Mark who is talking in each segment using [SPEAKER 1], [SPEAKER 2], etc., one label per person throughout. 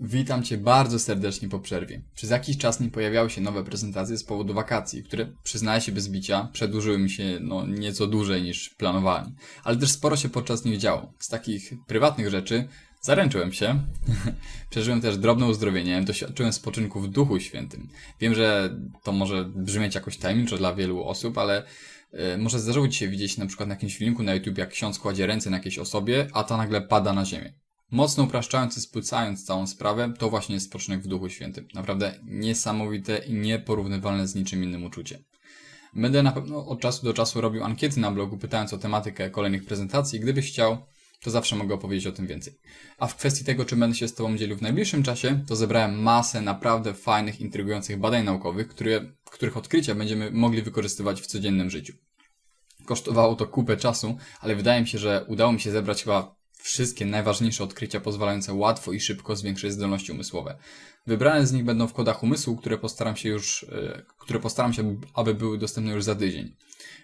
[SPEAKER 1] Witam Cię bardzo serdecznie po przerwie. Przez jakiś czas nie pojawiały się nowe prezentacje z powodu wakacji, które, przyznaję się bez bicia, przedłużyły mi się no, nieco dłużej niż planowałem. Ale też sporo się podczas nich działo. Z takich prywatnych rzeczy zaręczyłem się, przeżyłem też drobne uzdrowienie, doświadczyłem spoczynku w Duchu Świętym. Wiem, że to może brzmieć jakoś tajemniczo dla wielu osób, ale e, może zdarzyło Ci się widzieć na przykład na jakimś filmiku na YouTube, jak ksiądz kładzie ręce na jakiejś osobie, a ta nagle pada na ziemię. Mocno upraszczając i spłycając całą sprawę, to właśnie jest spoczynek w Duchu Świętym. Naprawdę niesamowite i nieporównywalne z niczym innym uczucie. Będę na pewno od czasu do czasu robił ankiety na blogu, pytając o tematykę kolejnych prezentacji. Gdybyś chciał, to zawsze mogę opowiedzieć o tym więcej. A w kwestii tego, czy będę się z Tobą dzielił w najbliższym czasie, to zebrałem masę naprawdę fajnych, intrygujących badań naukowych, które, których odkrycia będziemy mogli wykorzystywać w codziennym życiu. Kosztowało to kupę czasu, ale wydaje mi się, że udało mi się zebrać chyba wszystkie najważniejsze odkrycia pozwalające łatwo i szybko zwiększyć zdolności umysłowe. Wybrane z nich będą w kodach umysłu, które postaram się już, e, które postaram się, aby były dostępne już za tydzień.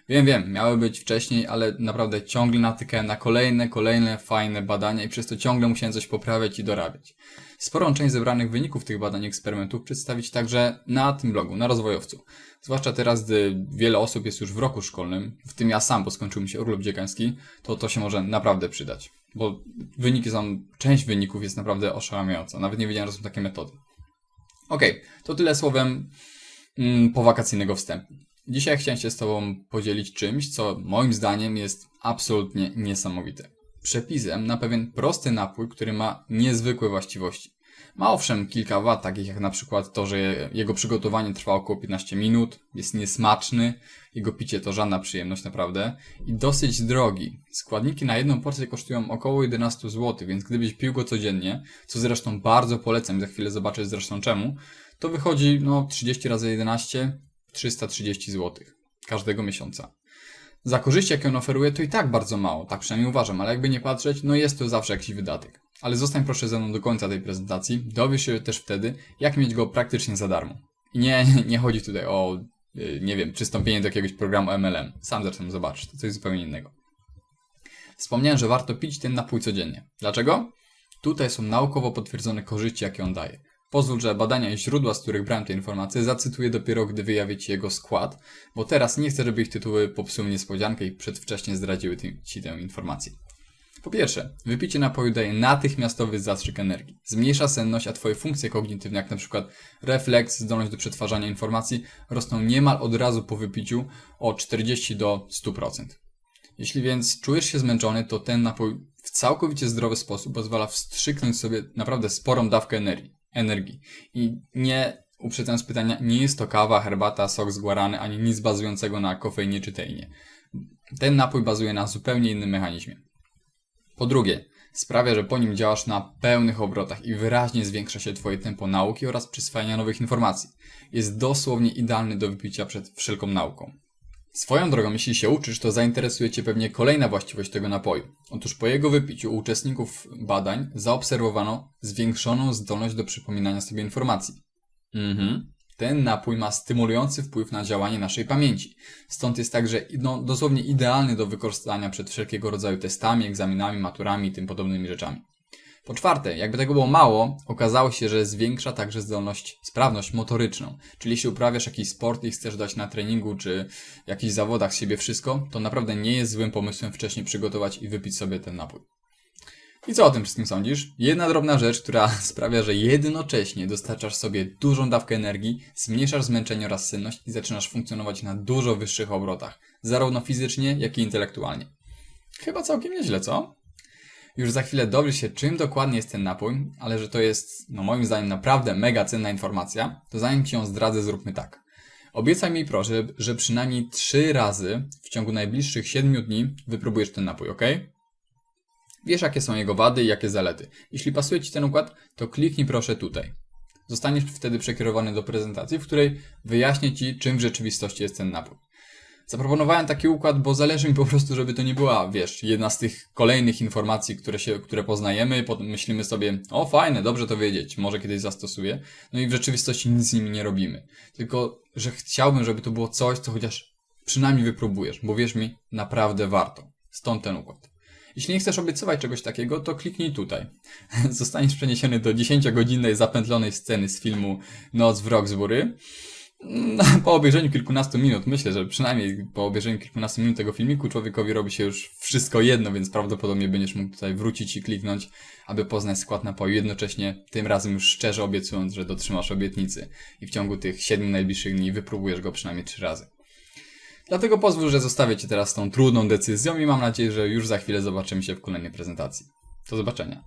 [SPEAKER 1] Wiem, wiem, miały być wcześniej, ale naprawdę ciągle natykałem na kolejne, kolejne fajne badania i przez to ciągle musiałem coś poprawiać i dorabiać. Sporą część zebranych wyników tych badań i eksperymentów przedstawić także na tym blogu, na rozwojowcu. Zwłaszcza teraz, gdy wiele osób jest już w roku szkolnym, w tym ja sam, bo skończył mi się urlop dziekański, to to się może naprawdę przydać. Bo wyniki są, część wyników jest naprawdę oszałamiająca. Nawet nie wiedziałem, że są takie metody. Okej, to tyle słowem mm, powakacyjnego wstępu. Dzisiaj chciałem się z Tobą podzielić czymś, co moim zdaniem jest absolutnie niesamowite. Przepisem na pewien prosty napój, który ma niezwykłe właściwości. Ma owszem kilka wad, takich jak na przykład to, że jego przygotowanie trwa około 15 minut, jest niesmaczny, jego picie to żadna przyjemność naprawdę i dosyć drogi. Składniki na jedną porcję kosztują około 11 zł, więc gdybyś pił go codziennie, co zresztą bardzo polecam, za chwilę zobaczę zresztą czemu, to wychodzi no 30 razy 11 330 zł każdego miesiąca. Za korzyści, jakie on oferuje, to i tak bardzo mało, tak przynajmniej uważam, ale jakby nie patrzeć, no jest to zawsze jakiś wydatek. Ale zostań proszę ze mną do końca tej prezentacji, dowiesz się też wtedy, jak mieć go praktycznie za darmo. I nie, nie chodzi tutaj o, yy, nie wiem, przystąpienie do jakiegoś programu MLM. Sam zresztą zobaczysz, to coś zupełnie innego. Wspomniałem, że warto pić ten napój codziennie. Dlaczego? Tutaj są naukowo potwierdzone korzyści, jakie on daje. Pozwól, że badania i źródła, z których brałem te informacje, zacytuję dopiero, gdy wyjawię Ci jego skład, bo teraz nie chcę, żeby ich tytuły popsuły niespodziankę i przedwcześnie zdradziły Ci tę informację. Po pierwsze, wypicie napoju daje natychmiastowy zastrzyk energii. Zmniejsza senność, a Twoje funkcje kognitywne, jak przykład refleks, zdolność do przetwarzania informacji, rosną niemal od razu po wypiciu o 40 do 100%. Jeśli więc czujesz się zmęczony, to ten napój w całkowicie zdrowy sposób pozwala wstrzyknąć sobie naprawdę sporą dawkę energii. energii. I nie, uprzedzając pytania, nie jest to kawa, herbata, sok z guarany, ani nic bazującego na kofeinie czy teinie. Ten napój bazuje na zupełnie innym mechanizmie. Po drugie, sprawia, że po nim działasz na pełnych obrotach i wyraźnie zwiększa się Twoje tempo nauki oraz przyswajania nowych informacji. Jest dosłownie idealny do wypicia przed wszelką nauką. Swoją drogą, jeśli się uczysz, to zainteresuje Cię pewnie kolejna właściwość tego napoju. Otóż po jego wypiciu u uczestników badań zaobserwowano zwiększoną zdolność do przypominania sobie informacji. Mhm. Ten napój ma stymulujący wpływ na działanie naszej pamięci. Stąd jest także no, dosłownie idealny do wykorzystania przed wszelkiego rodzaju testami, egzaminami, maturami i tym podobnymi rzeczami. Po czwarte, jakby tego było mało, okazało się, że zwiększa także zdolność, sprawność motoryczną. Czyli jeśli uprawiasz jakiś sport i chcesz dać na treningu czy jakichś zawodach z siebie wszystko, to naprawdę nie jest złym pomysłem wcześniej przygotować i wypić sobie ten napój. I co o tym wszystkim sądzisz? Jedna drobna rzecz, która sprawia, że jednocześnie dostarczasz sobie dużą dawkę energii, zmniejszasz zmęczenie oraz senność i zaczynasz funkcjonować na dużo wyższych obrotach, zarówno fizycznie, jak i intelektualnie. Chyba całkiem nieźle, co? Już za chwilę dowiesz się, czym dokładnie jest ten napój, ale że to jest, no moim zdaniem, naprawdę mega cenna informacja, to zanim Ci ją zdradzę, zróbmy tak. Obiecaj mi proszę, że przynajmniej 3 razy w ciągu najbliższych 7 dni wypróbujesz ten napój, ok? Wiesz, jakie są jego wady i jakie zalety. Jeśli pasuje Ci ten układ, to kliknij proszę tutaj. Zostaniesz wtedy przekierowany do prezentacji, w której wyjaśnię Ci, czym w rzeczywistości jest ten napój. Zaproponowałem taki układ, bo zależy mi po prostu, żeby to nie była, wiesz, jedna z tych kolejnych informacji, które, się, które poznajemy, potem myślimy sobie, o fajne, dobrze to wiedzieć, może kiedyś zastosuję, no i w rzeczywistości nic z nimi nie robimy. Tylko, że chciałbym, żeby to było coś, co chociaż przynajmniej wypróbujesz, bo wierz mi, naprawdę warto. Stąd ten układ. Jeśli nie chcesz obiecywać czegoś takiego, to kliknij tutaj. Zostaniesz przeniesiony do 10-godzinnej zapętlonej sceny z filmu Noc w Roxbury. No, po obejrzeniu kilkunastu minut, myślę, że przynajmniej po obejrzeniu kilkunastu minut tego filmiku człowiekowi robi się już wszystko jedno, więc prawdopodobnie będziesz mógł tutaj wrócić i kliknąć, aby poznać skład napoju, jednocześnie tym razem już szczerze obiecując, że dotrzymasz obietnicy i w ciągu tych 7 najbliższych dni wypróbujesz go przynajmniej 3 razy. Dlatego pozwól, że zostawię Cię teraz tą trudną decyzją i mam nadzieję, że już za chwilę zobaczymy się w kolejnej prezentacji. Do zobaczenia.